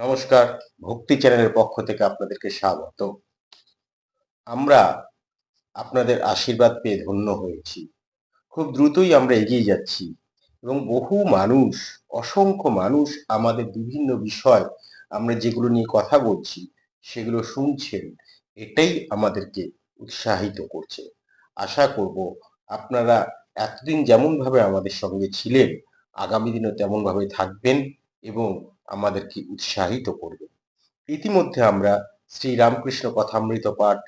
নমস্কার, ভক্তি চ্যানেলের পক্ষ থেকে আপনাদেরকে স্বাগত। আমরা আপনাদের আশীর্বাদ পেয়ে ধন্য হয়েছি। খুব দ্রুতই আমরা এগিয়ে যাচ্ছি এবং বহু মানুষ, অসংখ্য মানুষ আমাদের বিভিন্ন বিষয় আমরা যেগুলো নিয়ে কথা বলছি, সেগুলো শুনছেন, এটাই আমাদেরকে উৎসাহিত করছে। আশা করব আপনারা এতদিন যেমনভাবে আমাদের সঙ্গে ছিলেন, আগামী দিনও তেমনভাবে থাকবেন এবং আমাদেরকে উৎসাহিত করবে। ইতিমধ্যে আমরা শ্রী রামকৃষ্ণ কথামৃত পাঠ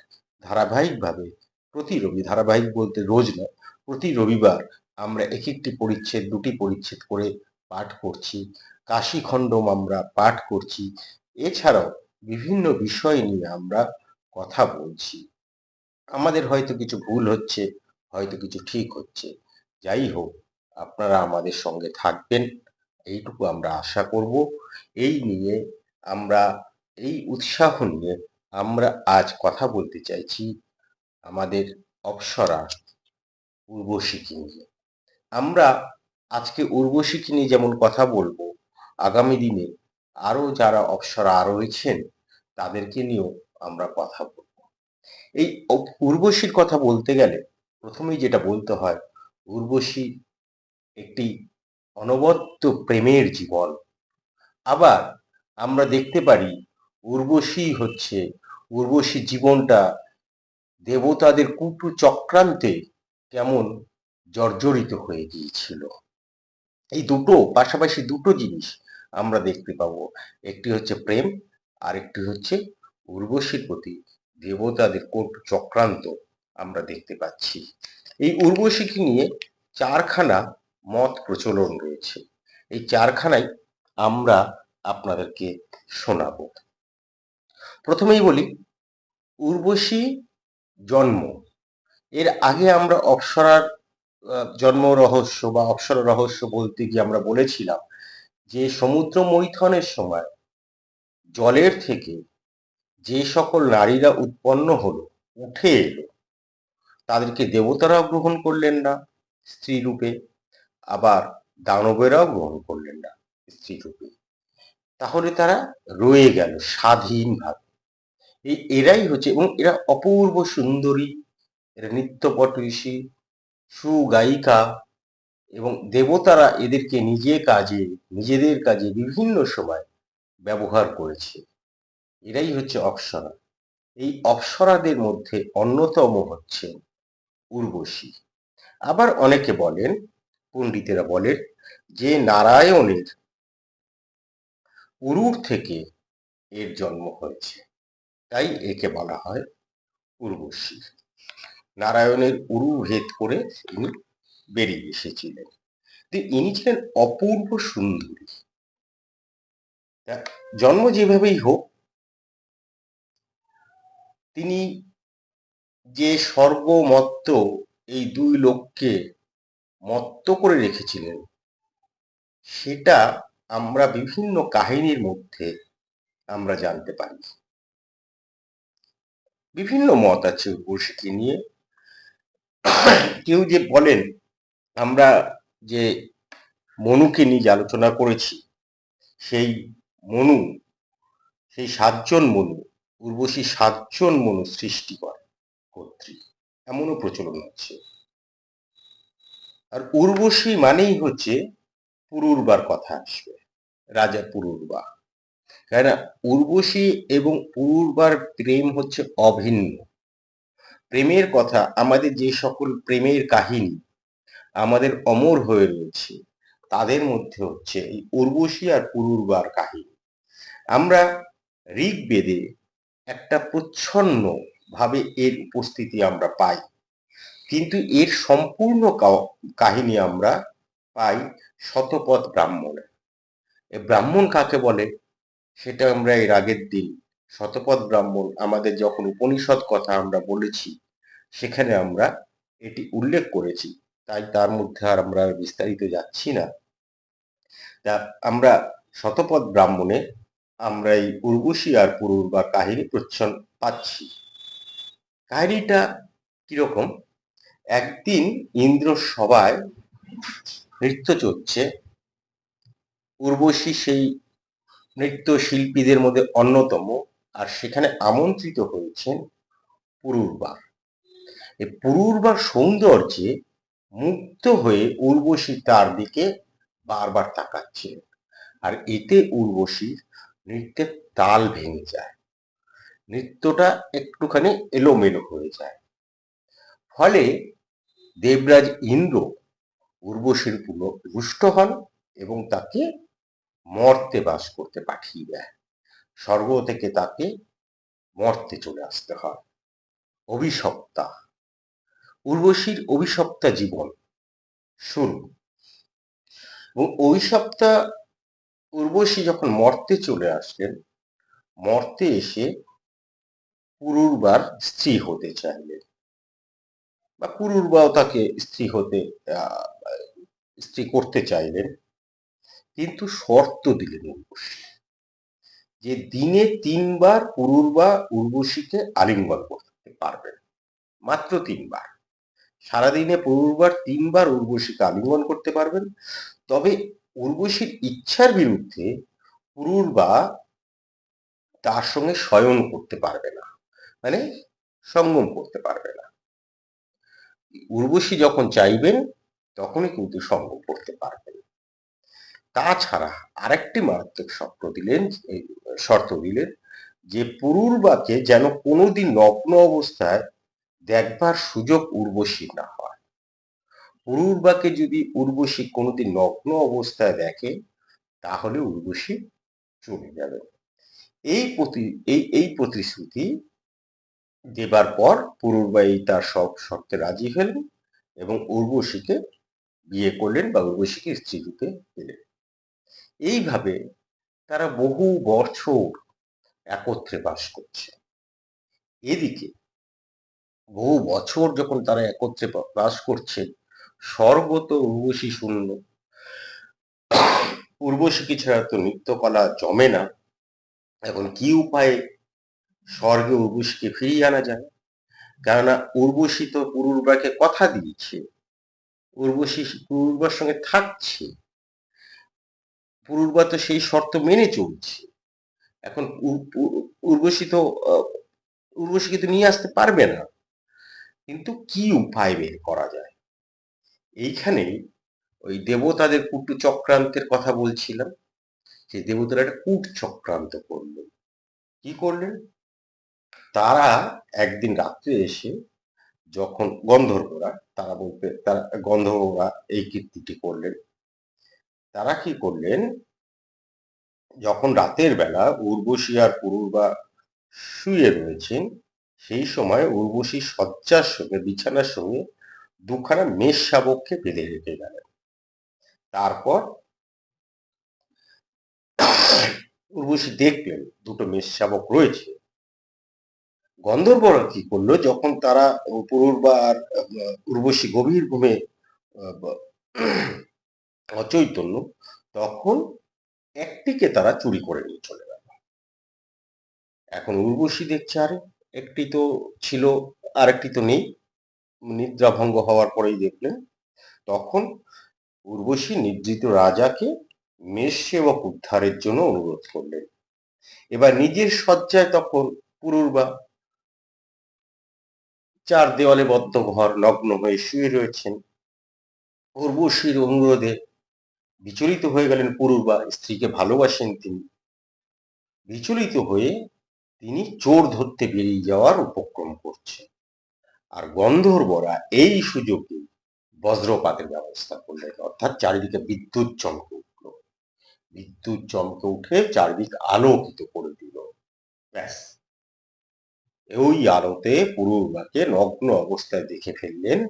ধারাবাহিকভাবে প্রতি রবি, ধারাবাহিক বলতে রোজ নয়, প্রতি রবিবার আমরা এক একটি পরিচ্ছেদ, দুটি পরিচ্ছেদ করে পাঠ করছি। কাশীখণ্ডম আমরা পাঠ করছি। এছাড়াও বিভিন্ন বিষয় নিয়ে আমরা কথা বলছি। আমাদের হয়তো কিছু ভুল হচ্ছে, হয়তো কিছু ঠিক হচ্ছে। যাই হোক, আপনারা আমাদের সঙ্গে থাকবেন। এইটুকু আমরা আশা করব। এই নিয়ে আমরা, এই উৎসাহ নিয়ে আমরা আজ কথা বলতে চাইছি আমাদের অপ্সরা উর্বশীকে নিয়ে। আমরা আজকে উর্বশীকে নিয়ে যেমন কথা বলব, আগামী দিনে আরও যারা অপ্সরা রয়েছেন, তাদেরকে নিয়েও আমরা কথা বলব। এই উর্বশীর কথা বলতে গেলে প্রথমেই যেটা বলতে হয়, উর্বশী একটি অনবদ্য প্রেমের জীবন। আবার আমরা দেখতে পারি, উর্বশী হচ্ছে, উর্বশী জীবনটা দেবতাদের কুটু চক্রান্তে কেমন জর্জরিত হয়ে গিয়েছিল। এই দুটো, পাশাপাশি দুটো জিনিস আমরা দেখতে পাবো। একটি হচ্ছে প্রেম আর একটি হচ্ছে উর্বশীর প্রতি দেবতাদের কোট চক্রান্ত আমরা দেখতে পাচ্ছি। এই উর্বশীকে নিয়ে চারখানা মত প্রচলন রয়েছে। এই চারখানাই আমরা আপনাদেরকে শোনাবো। প্রথমেই বলি, উর্বশী জন্ম। এর আগে আমরা অপ্সরার জন্ম রহস্য বা অপ্সরা রহস্য বলতে গিয়ে আমরা বলেছিলাম যে সমুদ্র মৈথনের সময় জলের থেকে যে সকল নারীরা উৎপন্ন হলো, উঠে এলো, তাদেরকে দেবতারাও গ্রহণ করলেন না স্ত্রী রূপে আবার দানবেরাও গ্রহণ করলেন না স্ত্রী রূপে তাহলে তারা রয়ে গেল স্বাধীনভাবে। এই এরাই হচ্ছে এবং এরা অপূর্ব সুন্দরী। এরা নৃত্যপটৈষী সুগায়িকা এবং দেবতারা এদেরকে নিজে কাজে, নিজেদের কাজে বিভিন্ন সময় ব্যবহার করেছে। এরাই হচ্ছে অপ্সরা। এই অপ্সরাদের মধ্যে অন্যতম হচ্ছে উর্বশী। আবার অনেকে বলেন পণ্ডিতেরা বলেন যে নারায়ণের উরুর থেকে এর জন্ম হয়েছে। তাই একে বলা হয় উর্বশী। নারায়ণের উরু ভেদ করে ইনি বেরিয়ে এসেছিলেন। ইনি ছিলেন অপূর্ব সুন্দরী। জন্ম যেভাবেই হোক, তিনি যে সর্বমত্ত এই দুই লোককে মত্ত করে রেখেছিলেন। সেটা আমরা বিভিন্ন কাহিনীর মধ্যে আমরা জানতে পারি। বিভিন্ন মত আছে উর্বশীকে নিয়ে। কেউ যে বলেন, আমরা যে মনুকে নিয়ে আলোচনা করেছি, সেই মনু, সেই সাতজন মনু, উর্বশী সাতজন মনু সৃষ্টি করে, কর্ত্রী। এমনও প্রচলন আছে। আর উর্বশী মানেই হচ্ছে পুরুর্বার কথা আসবে রাজা পুরুর্বা কেন উর্বশী এবং পুরুর্বার প্রেম হচ্ছে অভিন্ন। প্রেমের কথা, আমাদের যে সকল প্রেমের কাহিনী, আমাদের অমর হয়ে রয়েছে, তাদের মধ্যে হচ্ছে এই উর্বশী আর পুরুর্বার কাহিনী। আমরা ঋগ্বেদে একটা প্রচ্ছন্ন ভাবে এর উপস্থিতি আমরা পাই। কিন্তু এর সম্পূর্ণ কাহিনী আমরা পাই শতপথ ব্রাহ্মণে ব্রাহ্মণ কাকে বলে? সেটা আমরা এর আগের দিন শতপথ ব্রাহ্মণ আমাদের যখন উপনিষদ কথা আমরা বলেছি, সেখানে আমরা এটি উল্লেখ করেছি। তাই তার মধ্যে আর আমরা বিস্তারিত যাচ্ছি না। তা আমরা শতপথ ব্রাহ্মণে আমরা এই উর্বশী আর পুরুর বা কাহিনী প্রচ্ছন্ন পাচ্ছি। কাহিনীটা কীরকম? একদিন ইন্দ্র সভায় নৃত্য চলছে। উর্বশী সেই নৃত্যশিল্পীদের মধ্যে অন্যতম আর সেখানে আমন্ত্রিত হয়েছেন পুরুরবার। এই পুরুর্বার সৌন্দর্যে মুগ্ধ হয়ে উর্বশী তার দিকে বারবার তাকাচ্ছিলেন আর এতে উর্বশীর নৃত্যের তাল ভেঙে যায়। নৃত্যটা একটুখানি এলোমেলো হয়ে যায়। ফলে দেবরাজ ইন্দ্র উর্বশীর পুনঃ রুষ্ট হন এবং তাকে মর্তে বাস করতে পাঠিয়ে দেয় স্বর্গ থেকে তাকে মর্তে চলে আসতে হয়। অভিশপ্তা। উর্বশীর অভিশপ্তা জীবন। শুরু এবং অভিশপ্তা উর্বশী যখন মর্তে চলে আসলেন, মর্তে এসে পুরুরবার স্ত্রী হতে চাইলেন। বা পুরুরবাও তাকে স্ত্রী হতে স্ত্রী করতে চাইলেন কিন্তু শর্ত দিলেন উর্বশী যে দিনে তিনবার পুরুরবা উর্বশীকে আলিঙ্গন করতে পারবেন মাত্র তিনবার। সারাদিনে পুরুরবার তিনবার উর্বশীকে আলিঙ্গন করতে পারবেন তবে উর্বশীর ইচ্ছার বিরুদ্ধে পুরুরবা তার সঙ্গে শয়ন করতে পারবে না মানে সঙ্গম করতে পারবে না। উর্বশী যখন চাইবেন, তখনই কিন্তু সঙ্গম করতে পারবেন। তাছাড়া আরেকটি মারাত্মক শর্ত দিলেন শর্ত দিলেন যে পুরুরবাকে যেন কোনোদিন নগ্ন অবস্থায় দেখবার সুযোগ উর্বশী না হয়। পুরুরবাকে যদি উর্বশী কোনোদিন নগ্ন অবস্থায় দেখে, তাহলে উর্বশী চলে যাবে। এই প্রতি এই প্রতিশ্রুতি দেবার পর পুরুরবাই তার সব শর্তে রাজি হলেন এবং উর্বশীকে বিয়ে করলেন বা উর্বশীকে স্ত্রী রূপে পেলেন। এইভাবে তারা বহু বছর একত্রে বাস করছে। এদিকে বহু বছর যখন তারা একত্রে বাস করছে স্বর্গ তো উর্বশী শূন্য উর্বশীকে ছাড়া তো নৃত্যকলা জমে না, এখন কি উপায়ে স্বর্গে উর্বশীকে ফিরিয়ে আনা যায়। কেননা উর্বশী তো পুরুরবাকে কথা দিয়েছে। উর্বশী পুরুরবার সঙ্গে থাকছে। পুরুরবা তো সেই শর্ত মেনে চলছে। এখন উর- উর- উর্বশী তো উর্বশীকে তো নিয়ে আসতে পারবে না। কিন্তু কি উপায় বের করা যায়? এইখানে ওই দেবতাদের কুটু চক্রান্তের কথা বলছিলাম। যে দেবতারা একটা কূট চক্রান্ত করলেন। কি করলেন? তারা একদিন রাত্রে এসে যখন গন্ধর্বরা, তারা বলতে, তারা, গন্ধর্বরা এই কীর্তিটি করলেন। তারা কি করলেন? যখন রাতের বেলা উর্বশী আর পুরুরবা শুয়ে রয়েছেন, সেই সময় উর্বশী শয্যার সঙ্গে, বিছানার সঙ্গে দুখানা মেষ শাবককে বেঁধে রেখে গেলেন। তারপর উর্বশী দেখলেন, দুটো মেষ শাবক রয়েছে। গন্ধর্বরা কি করল? যখন তারা পুরুরবা আর, উর্বশী গভীর ঘুমে অচৈতন্য, তখন একটিকে তারা চুরি করে নিয়ে চলে গেল। এখন উর্বশী দেখছে আরে একটি তো ছিল, আরেকটি তো নেই। নিদ্রাভঙ্গ হওয়ার পরেই দেখলেন, তখন উর্বশী নিদ্রিত রাজাকে মেষ সেবক উদ্ধারের জন্য অনুরোধ করলেন। এবার নিজের শয্যায় তখন পুরুরবা চার দেওয়ালে বদ্ধ ঘর নগ্ন হয়ে শুয়ে রয়েছেন। উর্বশীর অনুরোধে বিচলিত হয়ে গেলেন পুরুরবা, স্ত্রীকে ভালোবাসেন তিনি। বিচলিত হয়ে তিনি চোর ধরতে বেরিয়ে যাওয়ার উপক্রম করছেন। আর গন্ধর্বরা এই সুযোগে বজ্রপাতের ব্যবস্থা করলেন, অর্থাৎ চারিদিকে বিদ্যুৎ চমকে উঠল। বিদ্যুৎ চমকে উঠে চারিদিক আলোকিত করে দিল। ব্যাস। ওই আলোতে পুরুরবাকে নগ্ন অবস্থায় দেখে ফেললেন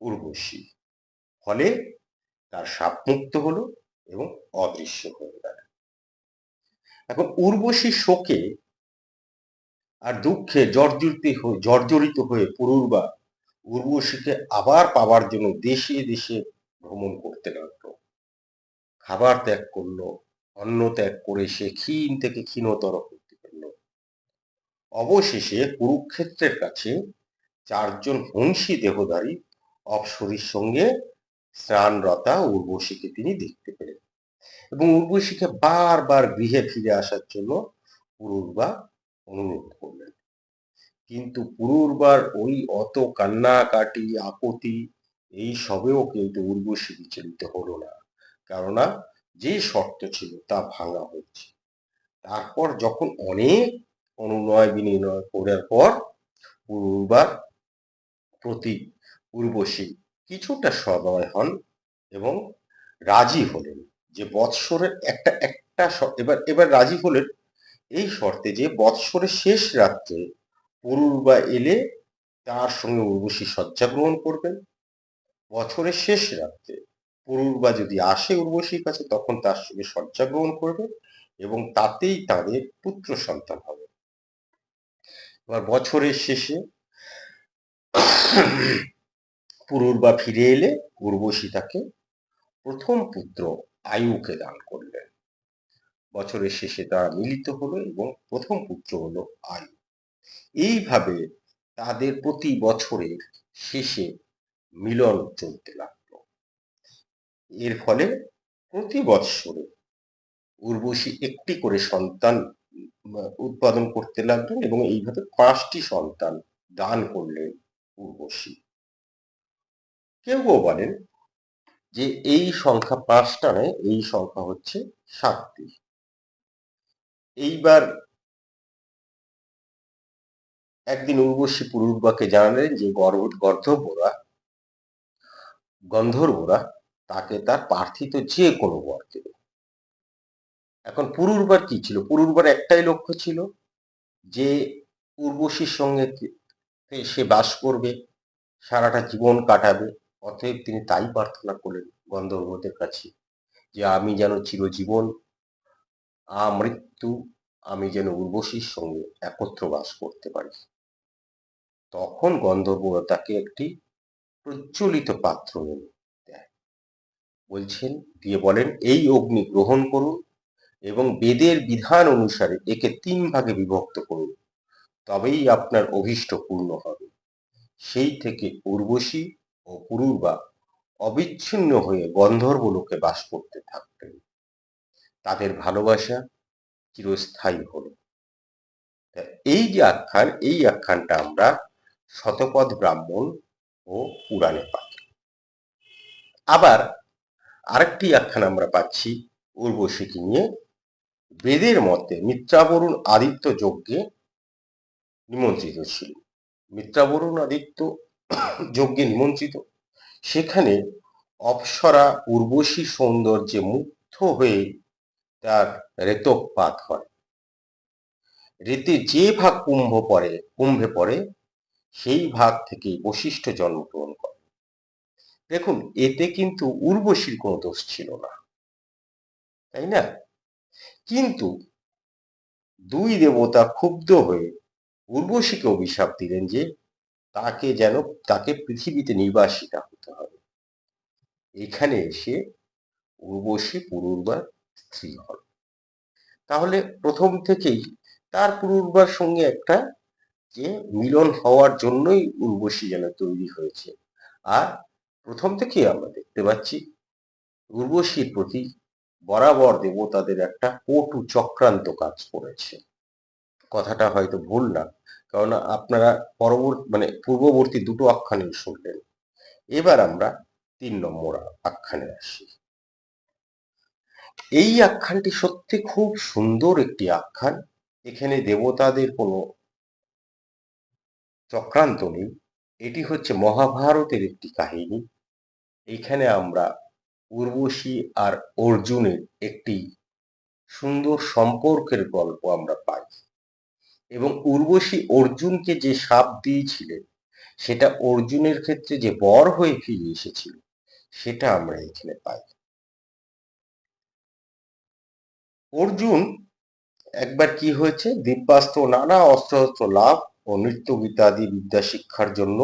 উর্বশী। ফলে তার সাপ মুক্ত হলো এবং অদৃশ্য হয়ে গেল। এখন উর্বশী শোকে আর দুঃখে জর্জরিত হয়ে জর্জরিত হয়ে পুরুরবা উর্বশীকে আবার পাওয়ার জন্য দেশে দেশে ভ্রমণ করতে লাগল। খাবার ত্যাগ করল, অন্ন ত্যাগ করে সে ক্ষীণ থেকে ক্ষীণতর পারল অবশেষে কুরুক্ষেত্রের কাছে চারজন হংসী দেহধারী অপসরীর সঙ্গে স্নানরতা উর্বশীকে তিনি দেখতে পেলেন এবং উর্বশীকে বারবার গৃহে ফিরে আসার জন্য পুরুর্বা অনুরোধ করলেন। কিন্তু পুরুর্বার ওই অত কান্নাকাটি আকুতি এই সবেও কিন্তু উর্বশী বিচলিত হলো না। কেননা যে শর্ত ছিল তা ভাঙা হয়েছে। তারপর যখন অনেক অনুনয় বিনিময় করার পর পূর্বার প্রতি উর্বশী কিছুটা সদয় হন এবং রাজি হলেন যে বৎসরের একটা একটা এবার এবার রাজি হলেন এই শর্তে যে বৎসরের শেষ রাত্রে পুরুর্বা এলে তার সঙ্গে উর্বশী শয্যা গ্রহণ করবেন। বছরের শেষ রাত্রে পুরুর্বা যদি আসে উর্বশীর কাছে তখন তার সঙ্গে শয্যা গ্রহণ করবে এবং তাতেই তাদের পুত্র সন্তান হবে। এবার বছরের শেষে পুরুর্বা ফিরে এলে উর্বশী তাকে প্রথম পুত্র আয়ুকে দান করলেন। বছরের শেষে তারা মিলিত হলো এবং প্রথম পুত্র হলো আয়ু। এইভাবে তাদের প্রতি বছরের শেষে মিলন চলতে লাগল। এর ফলে প্রতি বৎসরে উর্বশী একটি করে সন্তান উৎপাদন করতে লাগলেন এবং এইভাবে পাঁচটি সন্তান দান করলেন উর্বশী। কেউ কেউ বলেন যে এই সংখ্যা পাঁচটা নয়, এই সংখ্যা হচ্ছে সাতটি। এইবার একদিন উর্বশী পুরুর্বাকে জানালেন যে গর্ধবরা গন্ধর্বরা তাকে তার প্রার্থিত যে কোনো বর দেবে এখন পুরুর্বার কি ছিল? পুরুর্বার একটাই লক্ষ্য ছিল যে উর্বশীর সঙ্গে সে বাস করবে, সারাটা জীবন কাটাবে। অতএব তিনি তাই প্রার্থনা করলেন গন্ধর্বদের কাছে যে আমি যেন চিরজীবন আমৃত্যু আমি যেন উর্বশীর সঙ্গে একত্র বাস করতে পারি। তখন গন্ধর্বরা তাকে একটি প্রজ্বলিত পাত্র এনে দেয়। বলছেন, দিয়ে বলেন, এই অগ্নি গ্রহণ করুন এবং বেদের বিধান অনুসারে একে তিন ভাগে বিভক্ত করুন। তবেই আপনার অভীষ্ট পূর্ণ হবে। সেই থেকে উর্বশী ও পুরুর্বা অবিচ্ছিন্ন হয়ে গন্ধর্ব লোকে বাস করতে থাকতেন। তাদের ভালোবাসা চিরস্থায়ী হলো। এই যে আখ্যান, এই আখ্যানটা আমরা শতপথ ব্রাহ্মণ ও পুরাণে পাই। আবার আরেকটি আখ্যান আমরা পাচ্ছি উর্বশীকে নিয়ে। বেদের মতে মিত্রাবরুণ আদিত্য যজ্ঞে নিমন্ত্রিত ছিল। মিত্রাবরুণ আদিত্য যজ্ঞে নিমন্ত্রিত। সেখানে অপ্সরা উর্বশী সৌন্দর্যে মুগ্ধ হয়ে তার রেতকপাত হয়। রেতে যে ভাগ কুম্ভ পড়ে কুম্ভে পড়ে, সেই ভাগ থেকে বশিষ্ঠ জন্মগ্রহণ করে। দেখুন, এতে কিন্তু উর্বশীর কোনো দোষ ছিল না। তাই না? কিন্তু দুই দেবতা ক্ষুব্ধ হয়ে উর্বশীকে অভিশাপ দিলেন যে তাকে যেন, তাকে পৃথিবীতে নির্বাসিতা হতে হবে। এখানে এসে উর্বশী পুরুর্বার স্ত্রী হন তাহলে প্রথম থেকেই তার পুরুর্বার সঙ্গে একটা যে মিলন হওয়ার জন্যই উর্বশী যেন তৈরি হয়েছে। আর প্রথম থেকেই আমরা দেখতে পাচ্ছি, উর্বশীর প্রতি বরাবর দেবতাদের একটা কটু চক্রান্ত কাজ করেছে। কথাটা হয়তো ভুল না কারণ আপনারা পরবর্তী মানে পূর্ববর্তী দুটো আখ্যানে শুনলেন। এবার আমরা তিন নম্বর আখ্যানে আসি। এই আখ্যানটি সত্যি খুব সুন্দর একটি আখ্যান। এখানে দেবতাদের কোনো চক্রান্ত নেই। এটি হচ্ছে মহাভারতের একটি কাহিনী। এখানে আমরা উর্বশী আর অর্জুনের একটি সুন্দর সম্পর্কের গল্প আমরা পাই। এবং উর্বশী অর্জুনকে যে সাপ দিয়েছিলেন সেটা অর্জুনের ক্ষেত্রে যে বর হয়ে ফিরে এসেছিল, সেটা আমরা এখানে পাই। অর্জুন একবার কি হয়েছে? দিব্যাস্ত্র নানা অস্ত্র অস্ত্র লাভ ও নৃত্যগীতাদি বিদ্যা শিক্ষার জন্য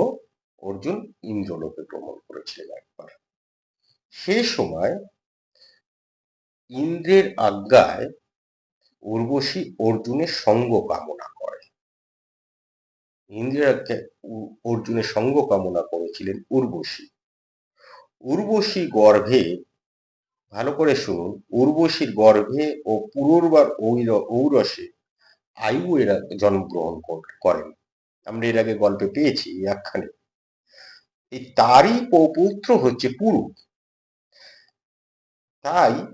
অর্জুন ইন্দ্রলোকে ভ্রমণ করেছিলেন একবার। সেই সময় ইন্দ্রের আজ্ঞায় উর্বশী অর্জুনের সঙ্গ কামনা করে। ইন্দ্রের আজ্ঞায় অর্জুনের সঙ্গ কামনা করেছিলেন উর্বশী। উর্বশী গর্ভে, ভালো করে শুনুন, উর্বশীর গর্ভে ও পুনর্বার ঔর- ঔরসে আয়ু এরা জন্মগ্রহণ করেন। আমরা এর আগে গল্পে পেয়েছি এই আখ্যানে। এই তারই প- পুত্র হচ্ছে পুরু তাই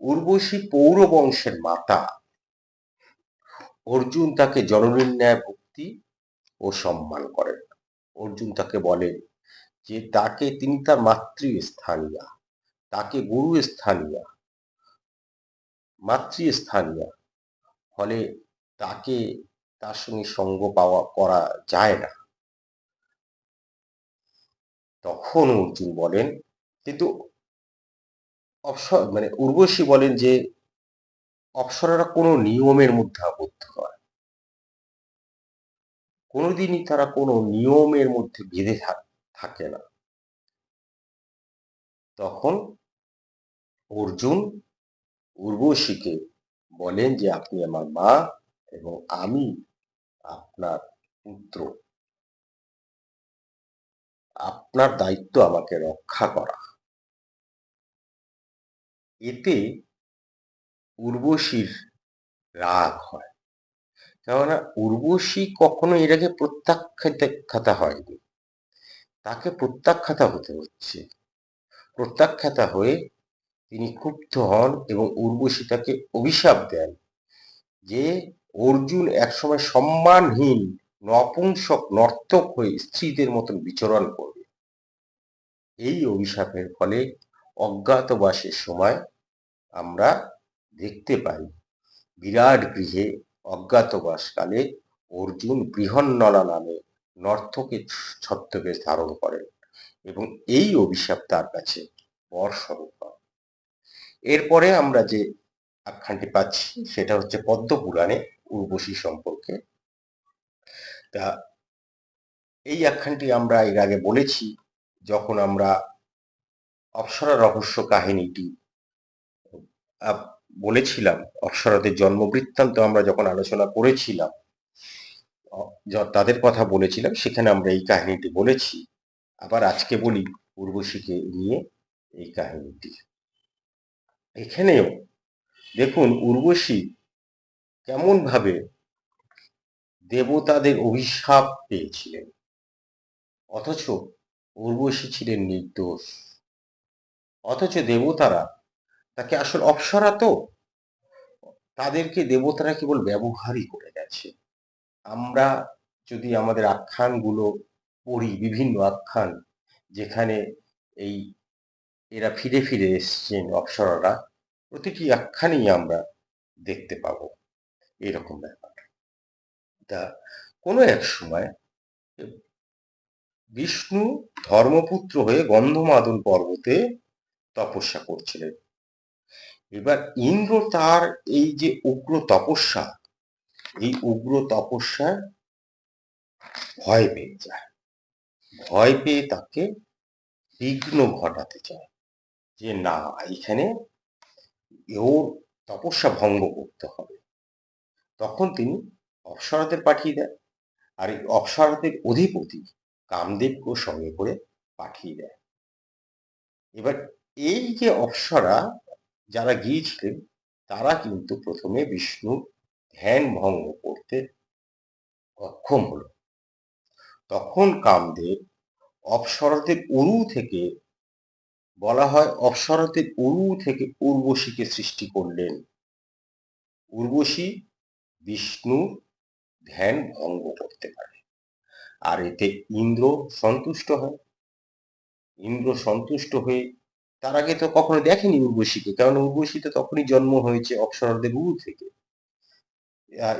উর্বশী পৌর বংশের মাতা। অর্জুন তাকে জননীর ন্যায় ভক্তি ও সম্মান করেন। অর্জুন তাকে বলেন যে, তাকে তিনি তার মাতৃস্থানীয়, তাকে গুরু স্থানীয় মাতৃস্থানীয়, ফলে তাকে তার সঙ্গে সঙ্গ পাওয়া, করা যায় না। তখন অর্জুন বলেন, কিন্তু অবসর মানে উর্বশী বলেন যে অপ্সরারা কোনো নিয়মের মধ্যে আবদ্ধ নয়। কোনোদিনই তারা কোনো নিয়মের মধ্যে বেঁধে থাকে না। তখন অর্জুন উর্বশীকে বলেন যে, আপনি আমার মা এবং আমি আপনার পুত্র। আপনার দায়িত্ব আমাকে রক্ষা করা। এতে উর্বশীর রাগ হয়। কেননা উর্বশী কখনো আগে প্রত্যাখ্যাতা হয়নি। তাকে প্রত্যাখ্যাতা হতে হচ্ছে। প্রত্যাখ্যাতা হয়ে তিনি ক্ষুব্ধ হন এবং উর্বশী তাকে অভিশাপ দেন যে অর্জুন একসময় সম্মানহীন, নপুংসক, নর্তক হয়ে স্ত্রীদের মতন বিচরণ করবে। এই অভিশাপের ফলে অজ্ঞাতবাসের সময় আমরা দেখতে পাই বিরাট গৃহে অজ্ঞাতবাসকালে অর্জুন বৃহন্নলা নামে নর্তকের ছত্রবেশ ধারণ করেন এবং এই অভিশাপ তার কাছে বর স্বরূপ হয়। এরপরে আমরা যে আখ্যানটি পাচ্ছি, সেটা হচ্ছে পদ্ম পুরাণে উর্বশী সম্পর্কে তা এই আখ্যানটি আমরা এর আগে বলেছি, যখন আমরা অপ্সরা রহস্য কাহিনীটি বলেছিলাম অপ্সরাদের জন্ম বৃত্তান্ত আমরা যখন আলোচনা করেছিলাম তাদের কথা বলেছিলাম, সেখানে আমরা এই কাহিনীটি বলেছি। আবার আজকে বলি উর্বশীকে নিয়ে এই কাহিনীটি। এখানেও দেখুন উর্বশী কেমন ভাবে দেবতাদের অভিশাপ পেয়েছিলেন। অথচ উর্বশী ছিলেন নির্দোষ। অথচ দেবতারা তাকে আসল অপ্সরা তো। তাদেরকে দেবতারা কেবল ব্যবহারই করে গেছে। আমরা যদি আমাদের আখ্যানগুলো পড়ি, বিভিন্ন আখ্যান, যেখানে এই এরা ফিরে ফিরে এসছেন অপ্সরারা, প্রতিটি আখ্যানেই আমরা দেখতে পাবো। এরকম ব্যাপার। তা কোনো এক সময় বিষ্ণু ধর্মপুত্র হয়ে গন্ধমাদন পর্বতে তপস্যা করছিলেন। এবার ইন্দ্র তার এই যে উগ্র তপস্যা, এই উগ্র তপস্যায় ভয় পেয়ে যায়। ভয় পেয়ে তাকে বিঘ্ন ঘটাতে চায় যে, না, এখানে ওর তপস্যা ভঙ্গ করতে হবে। তখন তিনি অপ্সরাদের পাঠিয়ে দেয় আর এই অপ্সরাদের অধিপতি কামদেবকেও সঙ্গে করে পাঠিয়ে দেয় এবার এই যে অপ্সরা যারা গিয়েছিলেন, তারা কিন্তু প্রথমে বিষ্ণুর ধ্যান ভঙ্গ করতে অক্ষম হলো। তখন কামদেব অপ্সরাদের উরু থেকে বলা হয় অপ্সরাদের উরু থেকে উর্বশীকে সৃষ্টি করলেন। উর্বশী বিষ্ণুর ধ্যান ভঙ্গ করতে পারে। আর এতে ইন্দ্র সন্তুষ্ট হয়। ইন্দ্র সন্তুষ্ট হয়ে তার আগে তো কখনো দেখেনি উর্বশীকে, কারণ উর্বশী তো তখনই জন্ম হয়েছে অপ্সরাদের উরু থেকে।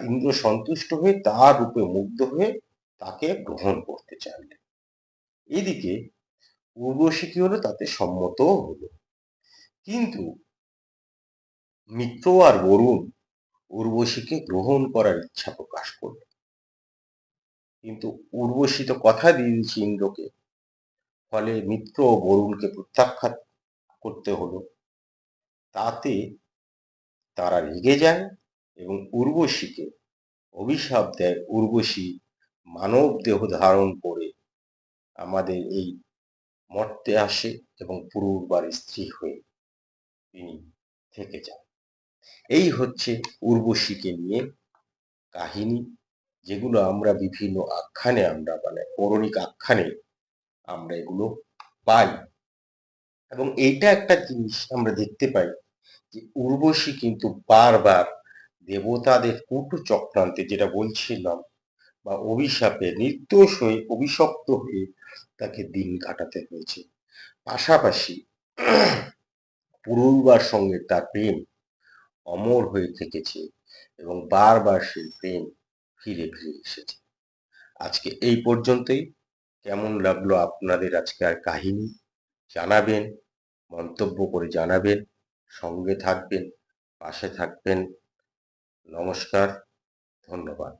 ইন্দ্র সন্তুষ্ট হয়ে তার রূপে মুগ্ধ হয়ে তাকে গ্রহণ করতে চাইলেন। এদিকে উর্বশী কি হলো? তাতে সম্মত হলো। কিন্তু মিত্র আর বরুণ উর্বশীকে গ্রহণ করার ইচ্ছা প্রকাশ করল কিন্তু উর্বশী তো কথা দিয়ে দিয়েছে ইন্দ্রকে। ফলে মিত্র ও বরুণকে প্রত্যাখ্যাত করতে হলো। তাতে তারা রেগে যায় এবং উর্বশীকে অভিশাপ দেয়। উর্বশী মানব দেহ ধারণ করে আমাদের এই মর্তে আসে এবং পুরুবার স্ত্রী হয়ে তিনি থেকে যান। এই হচ্ছে উর্বশীকে নিয়ে কাহিনী, যেগুলো আমরা বিভিন্ন আখ্যানে আমরা মানে পৌরাণিক আখ্যানে আমরা এগুলো পাই। এবং এইটা একটা জিনিস আমরা দেখতে পাই যে উর্বশী কিন্তু বারবার দেবতাদের কুটু চক্রান্তে যেটা বলছিলাম বা অভিশাপে নির্দোষ হয়ে অভিশপ্ত হয়ে তাকে দিন কাটাতে হয়েছে। পাশাপাশি পুরুলবার সঙ্গে তার প্রেম অমর হয়ে থেকেছে এবং বারবার সেই প্রেম ফিরে ফিরে এসেছে। আজকে এই পর্যন্তই। কেমন লাগল আপনাদের আজকের কাহিনী? জানাবেন। মন্তব্য করে জানাবেন সঙ্গে থাকবেন পাশে থাকবেন। নমস্কার ধন্যবাদ।